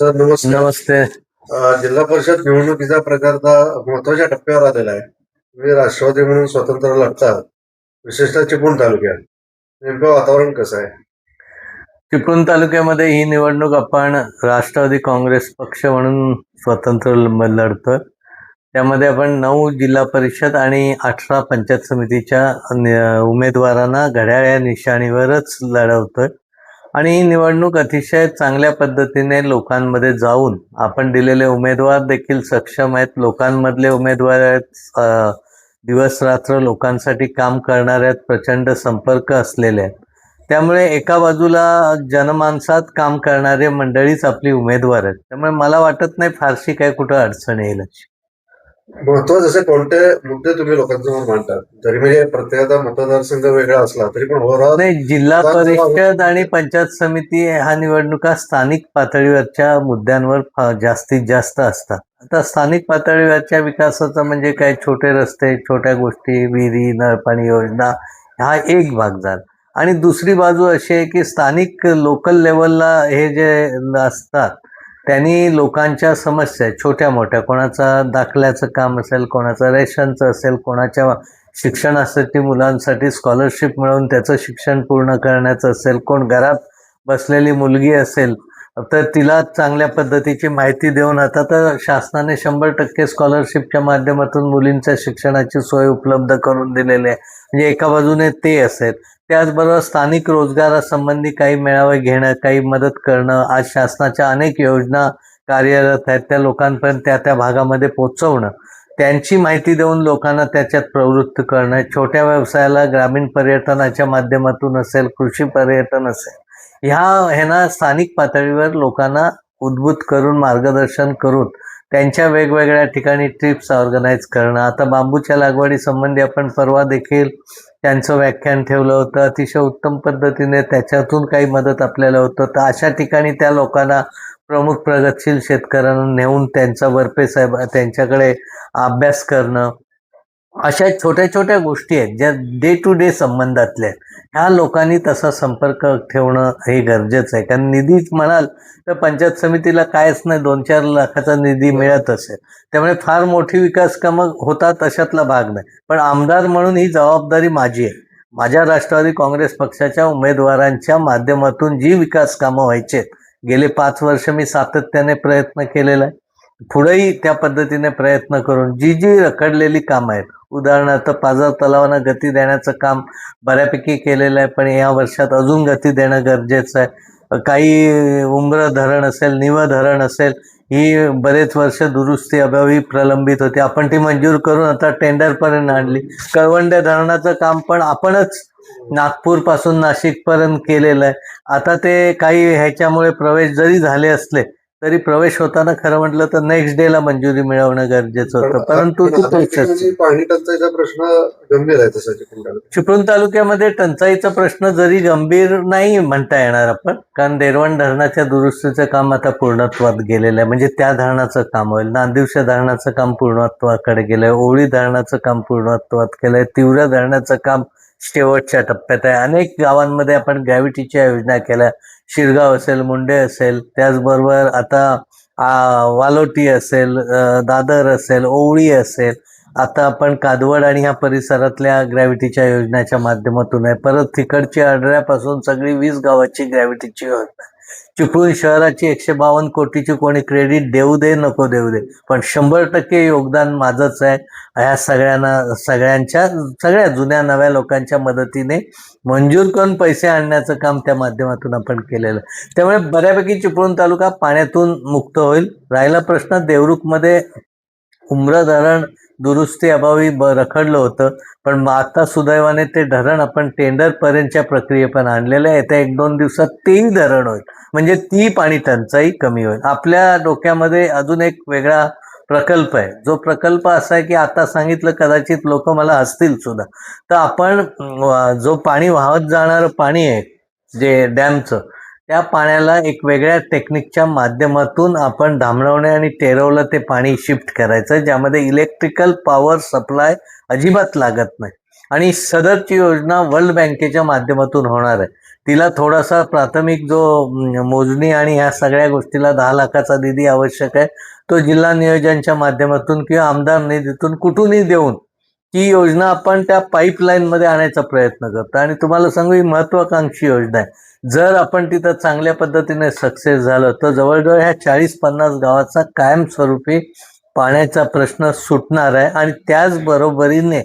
Sir नमस्कार नमस्ते. अ, जिल्हा परिषद निवडणुकीचा प्रकार आता महत्त्वाच्या टप्प्यावर आलेला आहे. तुम्ही राष्ट्रवादी म्हणून स्वतंत्र लढतात. विशेषतः चिपळूण तालुक्यात. नेमकं वातावरण कसं आहे? चिपळूण तालुक्यामध्ये ही निवडणूक आपण राष्ट्रवादी काँग्रेस पक्ष म्हणून स्वतंत्र ल- लढतोय. त्यामध्ये आपण नऊ जिल्हा परिषद आणि अठरा पंचायत समितीच्या उमेदवारांना घड्याळ या निशाणीवरच लढवतोय. आणि ही निवडणूक अतिशय चांगल्या पद्धतीने लोकांमध्ये जाऊन आपण दिलेले उमेदवार देखील सक्षम आहेत. लोकांमधले उमेदवार आहेत. दिवस रात्र लोकांसाठी काम करणारे आहेत. प्रचंड संपर्क असलेले आहेत. त्यामुळे एका बाजूला जनमानसात काम करणारे मंडळीच आपली उमेदवार आहेत. त्यामुळे मला वाटत नाही फारशी काय कुठं अडचण येईल महत्त्वाचे असे कोणते मुद्दे तुम्ही लोकांसमोर मांडतात? जरी म्हणजे प्रत्येकाचा मतदारसंघ वेगळा असला तरी पण ओव्हरऑल नाही जिल्हा परिषद आणि पंचायत समिती ह्या निवडणुका स्थानिक पातळीवरच्या मुद्द्यांवर जास्तीत जास्त असतात. आता स्थानिक पातळीवरच्या विकासाचं म्हणजे काय? छोटे रस्ते छोट्या गोष्टी विहिरी नळपाणी योजना हा एक भाग झाला. आणि दुसरी बाजू अशी आहे की स्थानिक लोकल लेवलला हे जे असतात त्यांनी लोकांच्या समस्या छोट्या मोठ्या कोणाचा दाखल्याचं काम असेल कोणाचं रेशनचं असेल कोणाच्या शिक्षणासाठी मुलांसाठी स्कॉलरशिप मिळवून त्याचं शिक्षण पूर्ण करण्याचं असेल कोण घरात बसलेली मुलगी असेल तर तिला चांगल्या पद्धतीची माहिती देऊन आता तर शासनाने शंभर टक्के स्कॉलरशिपच्या माध्यमातून मुलींच्या शिक्षणाची सोय उपलब्ध करून दिलेली आहे. म्हणजे एका बाजूने ते असेल त्याचबरोबर स्थानिक रोजगारासंबंधी काही मेळावे घेणं काही मदत करणं आज शासनाच्या अनेक योजना कार्यरत आहेत त्या लोकांपर्यंत त्या त्या भागामध्ये पोचवणं त्यांची माहिती देऊन लोकांना त्याच्यात प्रवृत्त करणं. छोट्या व्यवसायाला ग्रामीण पर्यटनाच्या माध्यमातून असेल कृषी पर्यटन असेल ह्या ह्यांना स्थानिक पातळीवर लोकांना उद्भूत करून मार्गदर्शन करून त्यांच्या वेगवेगळ्या ठिकाणी ट्रिप्स ऑर्गनाईज करणं. आता बांबूच्या लागवडीसंबंधी आपण परवा देखील त्यांचं व्याख्यान ठेवलं होतं. अतिशय उत्तम पद्धतीने त्याच्यातून काही मदत आपल्याला होतं तर अशा ठिकाणी त्या लोकांना प्रमुख प्रगतशील शेतकऱ्यांना नेऊन त्यांचा वरपे साहेब त्यांच्याकडे अभ्यास करणं अशा छोट्या छोट्या गोष्टी आहेत ज्या डे टू डे संबंधातल्या आहेत. ह्या लोकांनी तसा संपर्क ठेवणं हे गरजेचं आहे. कारण निधी म्हणाल तर पंचायत समितीला कायच नाही. दोन चार लाखाचा निधी मिळत असेल. त्यामुळे फार मोठी विकास कामं होतात अशातला भाग नाही. पण आमदार म्हणून ही जबाबदारी माझी आहे. माझ्या राष्ट्रवादी काँग्रेस पक्षाच्या उमेदवारांच्या माध्यमातून जी विकास कामं व्हायची आहेत गेले पाच वर्ष मी सातत्याने प्रयत्न केलेला आहे. पुढेही त्या पद्धतीने प्रयत्न करून जी जी रखडलेली कामं आहेत उदाहरणार्थ पाझर तलावांना गती देण्याचं काम बऱ्यापैकी केलेलं आहे पण या वर्षात अजून गती देणं गरजेचं आहे. काही उम्र धरण असेल निव धरण असेल ही बरेच वर्ष दुरुस्ती अभावी प्रलंबित होती. आपण ती मंजूर करून आता टेंडरपर्यंत आणली. कळवंडे धरणाचं काम पण आपणच नागपूरपासून नाशिकपर्यंत केलेलं आहे. आता ते काही ह्याच्यामुळे प्रवेश जरी झाले असले तरी प्रवेश होताना खरं म्हटलं तर नेक्स्ट डेला मंजुरी मिळवणं गरजेचं होतं. परंतु पण ती टंचाईचा प्रश्न गंभीर आहे चिपळूण तालुक्यामध्ये टंचाईचा प्रश्न जरी गंभीर नाही म्हणता येणार आपण कारण देरवण धरणाच्या दुरुस्तीचं काम आता पूर्णत्वात गेलेलं आहे. म्हणजे त्या धरणाचं काम होईल नांदिवशा धरणाचं काम पूर्णत्वाकडे गेलंय ओळी धरणाचं काम पूर्णत्वात केलंय तिवऱ्या धरणाचं काम शेवटच्या टप्प्यात आहे. अनेक गावांमध्ये आपण ग्रॅव्हिटीच्या योजना केल्या. शिरगाव असेल मुंडे असेल त्याचबरोबर आता वालोटी असेल दादर असेल ओवळी असेल. आता आपण कादवड आणि ह्या परिसरातल्या ग्रॅव्हिटीच्या योजनेच्या माध्यमातून आहे. परत तिकडची आढळ्यापासून सगळी वीस गावाची ग्रॅव्हिटीची योजना चिपळूण शहराची एकशे बावन्न कोटीची कोणी क्रेडिट देऊ दे नको देऊ दे. पण शंभर टक्के योगदान माझंच आहे. ह्या सगळ्यांना सगळ्यांच्या सगळ्या जुन्या नव्या लोकांच्या मदतीने मंजूर करून पैसे आणण्याचं काम त्या माध्यमातून आपण केलेलं. त्यामुळे बऱ्यापैकी चिपळूण तालुका पाण्यातून मुक्त होईल. राहिला प्रश्न देवरुखमध्ये उम्र धरण दुरुस्ती अभावी ब रखडलं होतं. पण मग आता सुदैवाने ते धरण आपण टेंडर पर्यंतच्या प्रक्रिये पण आणलेलं आहे. येत्या एक दोन दिवसात तेही धरण होईल. म्हणजे ती पाणी टंचाई कमी होईल. आपल्या डोक्यामध्ये अजून एक वेगळा प्रकल्प आहे. जो प्रकल्प असा आहे की आता सांगितलं कदाचित लोक मला हसतील सुद्धा. तर आपण जो पाणी वाहत जाणारं पाणी आहे जे डॅमचं त्या पाण्याला एक वेगळ्या टेक्निकच्या माध्यमातून आपण धामणवणे आणि टेरवलं ते पाणी शिफ्ट करायचं ज्यामध्ये इलेक्ट्रिकल पॉवर सप्लाय अजिबात लागत नाही. आणि सदरची योजना वर्ल्ड बँकेच्या माध्यमातून होणार आहे. तिला थोडासा प्राथमिक जो मोजणी आणि ह्या सगळ्या गोष्टीला दहा लाखाचा निधी आवश्यक आहे तो जिल्हा नियोजनच्या माध्यमातून किंवा आमदार निधीतून कुठूनही देऊन ती योजना आपण त्या पाईपलाईनमध्ये आणायचा प्रयत्न करतो. आणि तुम्हाला सांगू ही महत्वाकांक्षी योजना आहे. जर आपण तिथं चांगल्या पद्धतीने सक्सेस झालं तर जवळजवळ ह्या चाळीस पन्नास गावाचा कायमस्वरूपी पाण्याचा प्रश्न सुटणार आहे. आणि त्याचबरोबरीने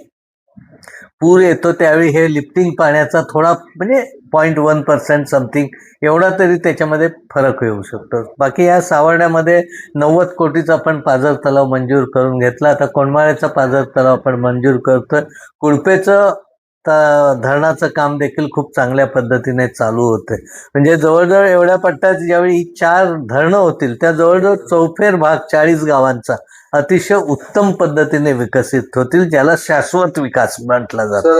पूर येतो त्यावेळी हे लिफ्टिंग पाण्याचा थोडा म्हणजे पॉईंट वन पर्सेंट समथिंग एवढा तरी त्याच्यामध्ये फरक येऊ शकतो. बाकी या सावरण्यामध्ये नव्वद कोटीचा आपण पाझर तलाव मंजूर करून घेतला. आता कोंडमाळ्याचा पाझर तलाव आपण मंजूर करतोय. कुळपेचं त- धरणाचं काम देखील खूप चांगल्या पद्धतीने चालू होते म्हणजे जवळजवळ एवढ्या पट्ट्यात ज्यावेळी चार धरणं होतील त्या जवळजवळ चौफेर भाग चाळीस गावांचा अतिशय उत्तम पद्धतीने विकसित होतील ज्याला शाश्वत विकास म्हटला जातो.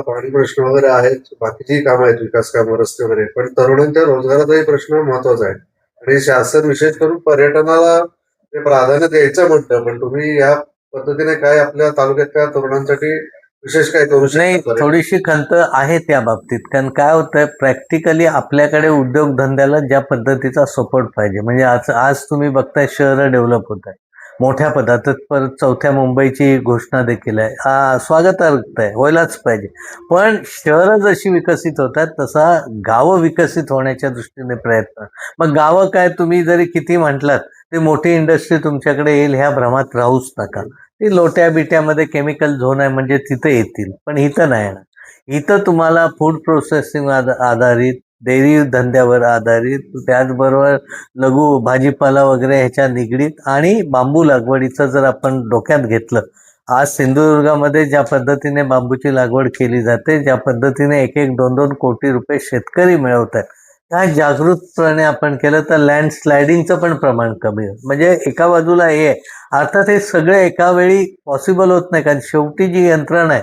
पाणी प्रश्न वगैरे आहेत बाकीची कामं आहेत विकास कामं रस्ते वगैरे पण तरुणांच्या रोजगाराचाही प्रश्न महत्त्वाचा आहे. आणि शासन विशेष करून पर्यटनाला ते प्राधान्य द्यायचं म्हणतं पण तुम्ही या पद्धतीने काय आपल्या तालुक्यातल्या तरुणांसाठी विशेष काय करू नाही थोडीशी खंत आहे त्या बाबतीत कारण काय होतंय प्रॅक्टिकली आपल्याकडे उद्योगधंद्याला ज्या पद्धतीचा सपोर्ट पाहिजे. म्हणजे आज आज तुम्ही बघताय शहरं डेव्हलप होत आहे मोठ्या पदार्थात परत चौथ्या मुंबईची घोषणा देखील आहे. हा स्वागतार्थ आहे. व्हायलाच पाहिजे. पण शहरं जशी विकसित होतात तसा गावं विकसित होण्याच्या दृष्टीने प्रयत्न. मग गावं काय? तुम्ही जरी किती म्हटलात ते मोठी इंडस्ट्री तुमच्याकडे येईल ह्या भ्रमात राहूच नका. ती लोट्या बिट्यामध्ये केमिकल झोन आहे म्हणजे तिथं येतील. पण इथं नाही येणार. इथं तुम्हाला फूड प्रोसेसिंग आधारित डेअरी धंद्यावर आधारित त्याचबरोबर लघु भाजीपाला वगैरे ह्याच्या निगडीत आणि बांबू लागवडीचं जर आपण डोक्यात घेतलं आज सिंधुदुर्गामध्ये ज्या पद्धतीने बांबूची लागवड केली जाते ज्या पद्धतीने एक एक दोन दोन कोटी रुपये शेतकरी मिळवत आहेत त्या जागृतपणे आपण केलं तर लँडस्लायडिंगचं पण प्रमाण कमी होईल म्हणजे एका बाजूला हे आहे. अर्थात हे सगळं एका वेळी पॉसिबल होत नाही कारण शेवटी जी यंत्रणा आहे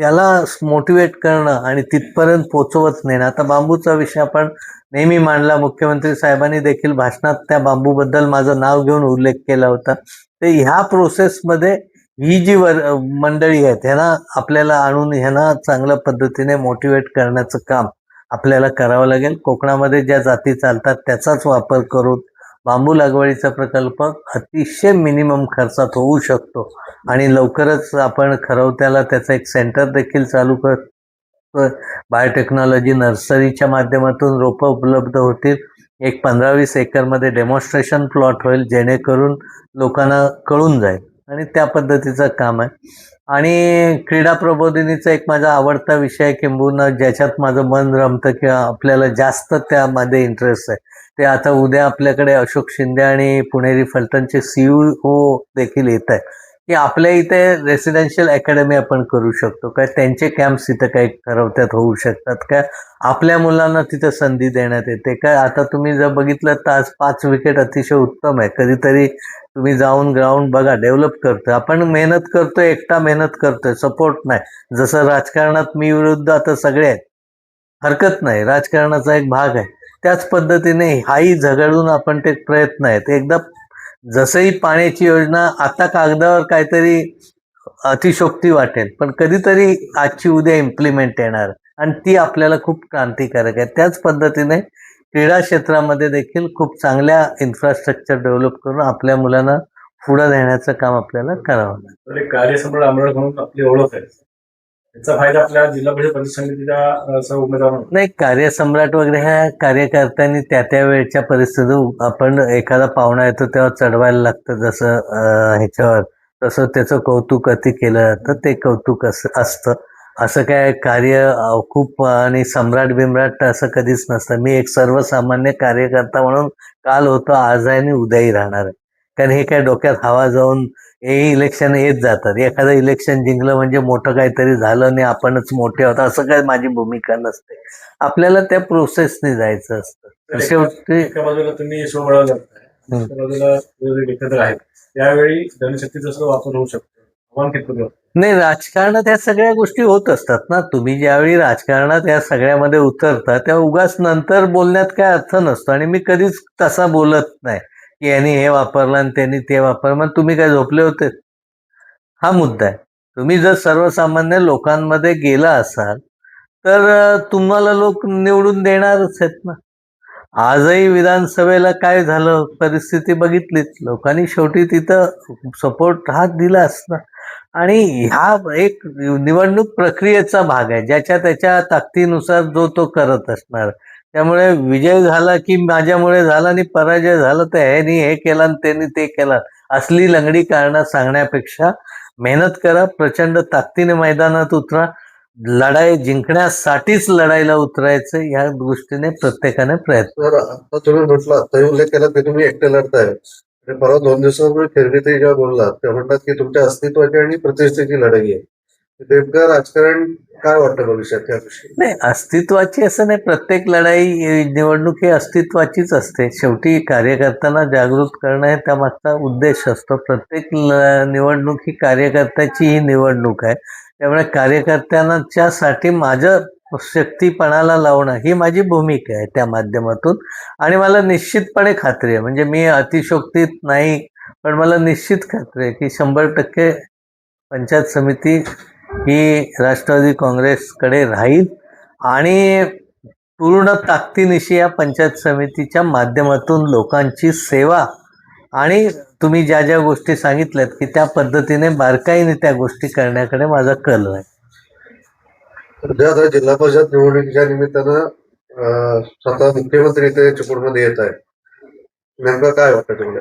त्याला मोटिवेट करणं आणि तिथपर्यंत पोचवत नेणं आता बांबूचा विषय आपण नेहमी मांडला. मुख्यमंत्री साहेबांनी देखील भाषणात त्या बांबूबद्दल माझं नाव घेऊन उल्लेख केला होता. तर ह्या प्रोसेसमध्ये ही जी वर मंडळी आहेत ह्यांना आपल्याला आणून ह्यांना चांगल्या पद्धतीने मोटिवेट करण्याचं काम आपल्याला करावं लागेल. कोकणामध्ये ज्या जाती चालतात त्याचाच वापर करून बांबू लागवडीचा प्रकल्प अतिशय मिनिमम खर्चात होऊ शकतो. आणि लवकरच आपण खरवत्याला त्याचं एक सेंटर देखील चालू करतो बायोटेक्नॉलॉजी नर्सरीच्या माध्यमातून रोपं उपलब्ध होतील. एक पंधरा वीस एकरमध्ये डेमॉन्स्ट्रेशन प्लॉट होईल जेणेकरून लोकांना कळून जाईल. आणि त्या पद्धतीचं काम आहे. आणि क्रीडा प्रबोधिनीचा एक माझा आवडता विषय किंबहुना ज्याच्यात माझं मन रमतं किंवा आपल्याला जास्त त्यामध्ये इंटरेस्ट आहे. ते आता उद्या आपल्याकडे अशोक शिंदे आणि पुणेरी फलटणचे सी ओ देखील येत आहे की आपल्या इथे रेसिडेन्शियल अकॅडमी आपण करू शकतो. काय त्यांचे कॅम्प्स इथं काही ठरवत्यात होऊ शकतात. काय आपल्या मुलांना तिथं संधी देण्यात येते. काय आता तुम्ही जर बघितलं तर आज पाच विकेट अतिशय उत्तम आहे. कधीतरी तुम्ही जाऊन ग्राउंड बघा डेव्हलप करतोय. आपण मेहनत करतोय एकटा मेहनत करतोय सपोर्ट नाही. जसं राजकारणात मी विरुद्ध आता सगळे आहेत. हरकत नाही. राजकारणाचा एक भाग आहे. त्याच पद्धतीने हाही झगडून आपण ते प्रयत्न आहेत. एकदा जसंही पाण्याची योजना आता कागदावर काहीतरी अतिशोक्ती वाटेल पण कधीतरी आजची उद्या इम्प्लिमेंट येणार. आणि ती आपल्याला खूप क्रांतिकारक आहे. त्याच पद्धतीने क्रीडा क्षेत्रामध्ये देखील खूप चांगल्या इन्फ्रास्ट्रक्चर डेव्हलप करून आपल्या मुलांना पुढं देण्याचं काम आपल्याला करावं लागेल. तर एक म्हणून आपली ओळख आहे. याचा फायदा आपल्या जिल्हा परिषद पंचायत समितीच्या सर्व उमेदवारांना. नाही कार्यसम्राट वगैरे ह्या कार्यकर्त्यांनी त्या त्या वेळच्या परिस्थितीत आपण एखादा पाहुणा येतो तेव्हा चढवायला लागतं जसं ह्याच्यावर. तसं त्याचं कौतुक अति केलं जातं ते कौतुक असं असतं. असं काय कार्य खूप आणि सम्राट बिम्राट असं कधीच नसतं. मी एक सर्वसामान्य कार्यकर्ता म्हणून काल होतो आज आहे आणि उद्याही राहणार आहे. कारण हे काय डोक्यात हवा जाऊन हे इलेक्शन येत जातात. एखादं इलेक्शन जिंकलं म्हणजे मोठं काहीतरी झालं आणि आपणच मोठे होतो असं काय माझी भूमिका नसते. आपल्याला त्या प्रोसेसने जायचं असतं. शेवटी एका बाजूला तुम्ही. दुसऱ्या बाजूला आहेत त्यावेळी जनशक्तीचा सुद्धा वापर होऊ शकतो? नाही राजकारणात ह्या सगळ्या गोष्टी होत असतात ना. तुम्ही ज्यावेळी राजकारणात या सगळ्यामध्ये उतरता तेव्हा उगाच नंतर बोलण्यात काय अर्थ नसतो. आणि मी कधीच तसा बोलत नाही. की यांनी हे वापरलं आणि त्यांनी ते वापरलं. मग तुम्ही काय झोपले होते? हा मुद्दा आहे. तुम्ही जर सर्वसामान्य लोकांमध्ये गेला असाल तर तुम्हाला लोक निवडून देणारच आहेत ना. आजही विधानसभेला काय झालं? परिस्थिती बघितलीच लोकांनी शेवटी तिथं सपोर्ट हा दिला असणार आणि हा एक निवडणूक प्रक्रियेचा भाग आहे. ज्याच्या त्याच्या ताकदीनुसार जो तो करत असणार. त्यामुळे विजय झाला की माझ्यामुळे झाला आणि पराजय झाला तर ह्यानी हे केलं आणि त्यांनी ते केला. असली लंगडी कारणं सांगण्यापेक्षा मेहनत करा प्रचंड ताकदीने मैदानात उतरा. लढाई जिंकण्यासाठीच लढाईला उतरायचं या दृष्टीने प्रत्येकाने प्रयत्न आता तुम्ही म्हटला उल्लेख केला की तुम्ही एकटे लढताय. परवा दोन दिवसापूर्वी खिरगीतही जेव्हा बोलला तेव्हा म्हणतात की तुमच्या अस्तित्वाची आणि प्रतिष्ठेची लढाई आहे. नेमकं राजकारण काय वाटतं भविष्यात त्याविषयी नाही अस्तित्वाची असं नाही. प्रत्येक लढाई निवडणूक ही अस्तित्वाचीच असते. शेवटी कार्यकर्त्यांना जागृत करणं हे त्यामागचा उद्देश असतो. प्रत्येक निवडणूक ही कार्यकर्त्याची ही निवडणूक आहे. त्यामुळे कार्यकर्त्यांच्यासाठी माझं शक्तीपणाला लावणं ही माझी भूमिका आहे त्या माध्यमातून. आणि मला निश्चितपणे खात्री आहे. म्हणजे मी अतिशोक्तीत नाही पण मला निश्चित खात्री आहे की शंभर टक्के पंचायत समिती ही राष्ट्रवादी काँग्रेसकडे राहील आणि पूर्ण ताकदीनिशी या पंचायत समितीच्या माध्यमातून लोकांची सेवा आणि तुम्ही ज्या ज्या गोष्टी सांगितल्यात की त्या पद्धतीने बारकाईने त्या गोष्टी करण्याकडे माझा कल आहे. सध्या आता जिल्हा परिषद निवडणुकीच्या निमित्तानं स्वतः मुख्यमंत्री इथे चिपळूणमध्ये येत आहे नेमकं काय वाटतं तुम्हाला?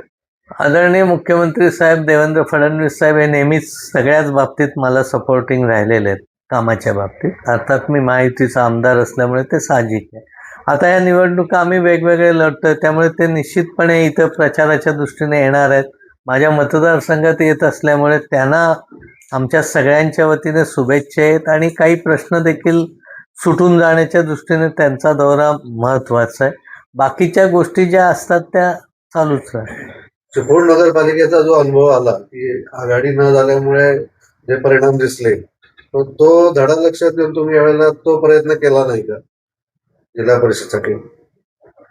आदरणीय मुख्यमंत्री साहेब देवेंद्र फडणवीस साहेब हे नेहमीच सगळ्याच बाबतीत मला सपोर्टिंग राहिलेले आहेत कामाच्या बाबतीत. अर्थात मी महायुतीचा आमदार असल्यामुळे ते साहजिक आहे. आता या निवडणुका आम्ही वेगवेगळे लढतोय त्यामुळे ते निश्चितपणे इथं प्रचाराच्या दृष्टीने येणार आहेत. माझ्या मतदारसंघात येत असल्यामुळे त्यांना आमच्या सगळ्यांच्या वतीने शुभेच्छा आहेत आणि काही प्रश्न देखील सुटून जाण्याच्या दृष्टीने त्यांचा दौरा महत्त्वाचा आहे. बाकीच्या गोष्टी ज्या असतात त्या चालूच राहतात चिपळूण नगरपालिकेचा जो अनुभव आला की आघाडी न झाल्यामुळे जे परिणाम दिसले तो तो धडा लक्षात घेऊन तुम्ही यावेळेला तो प्रयत्न केला नाही का? जिल्हा परिषदसाठी?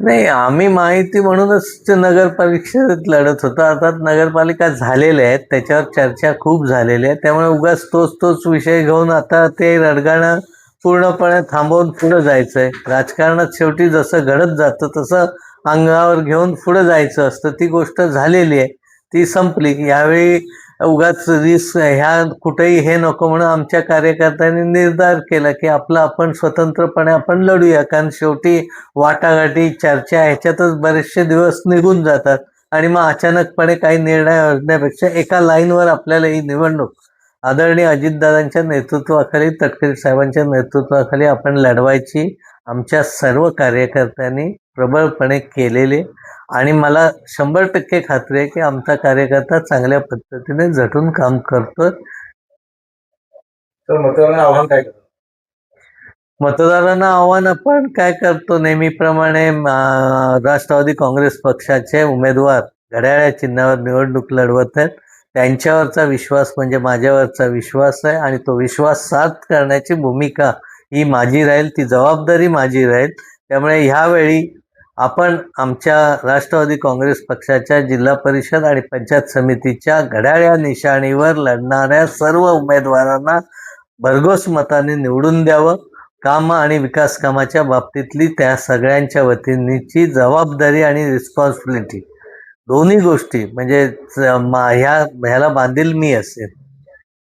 नाही आम्ही माहिती म्हणूनच ते नगर परिषदेत लढत होतो. अर्थात नगरपालिका झालेल्या आहेत त्याच्यावर चर्चा खूप झालेल्या आहेत त्यामुळे उगाच तोच तोच विषय घेऊन आता ते रडगाणं पूर्णपणे थांबवून पुढं जायचं आहे राजकारणात शेवटी जसं घडत जातं तसं अंगावर घेऊन पुढं जायचं असतं. ती गोष्ट झालेली आहे. ती संपली. यावेळी उगाच रिस ह्या कुठेही हे नको म्हणून आमच्या कार्यकर्त्यांनी निर्धार केला की आपलं आपण स्वतंत्रपणे आपण लढूया. कारण शेवटी वाटाघाटी चर्चा ह्याच्यातच बरेचसे दिवस निघून जातात. आणि मग अचानकपणे काही निर्णय असण्यापेक्षा एका लाईनवर आपल्याला ही निवडणूक. आदरणीय अजितदादांच्या नेतृत्वाखाली तटकरे साहेबांच्या नेतृत्वाखाली आपण लढवायची. आमच्या सर्व कार्यकर्त्यांनी प्रबळपणे केलेले आणि मला शंभर टक्के खात्री आहे की आमचा कार्यकर्ता चांगल्या पद्धतीने झटून काम करतो मतदारांना आव्हान काय मतदारांना आव्हान आपण काय करतो? नेहमीप्रमाणे राष्ट्रवादी काँग्रेस पक्षाचे उमेदवार घड्याळ्या चिन्हावर निवडणूक लढवत आहेत. त्यांच्यावरचा विश्वास म्हणजे माझ्यावरचा विश्वास आहे आणि तो विश्वास साथ करण्याची भूमिका ही माझी राहील ती जबाबदारी माझी राहील. त्यामुळे ह्यावेळी आपण आमच्या राष्ट्रवादी काँग्रेस पक्षाच्या जिल्हा परिषद आणि पंचायत समितीच्या घड्याळ्या निशाणीवर लढणाऱ्या सर्व उमेदवारांना भरघोस मताने निवडून द्यावं. काम आणि विकास कामाच्या बाबतीतली त्या सगळ्यांच्या वतीची जबाबदारी आणि रिस्पॉन्सिबिलिटी दोन्ही गोष्टी म्हणजे मा- ह्या ह्याला बांधील मी असेल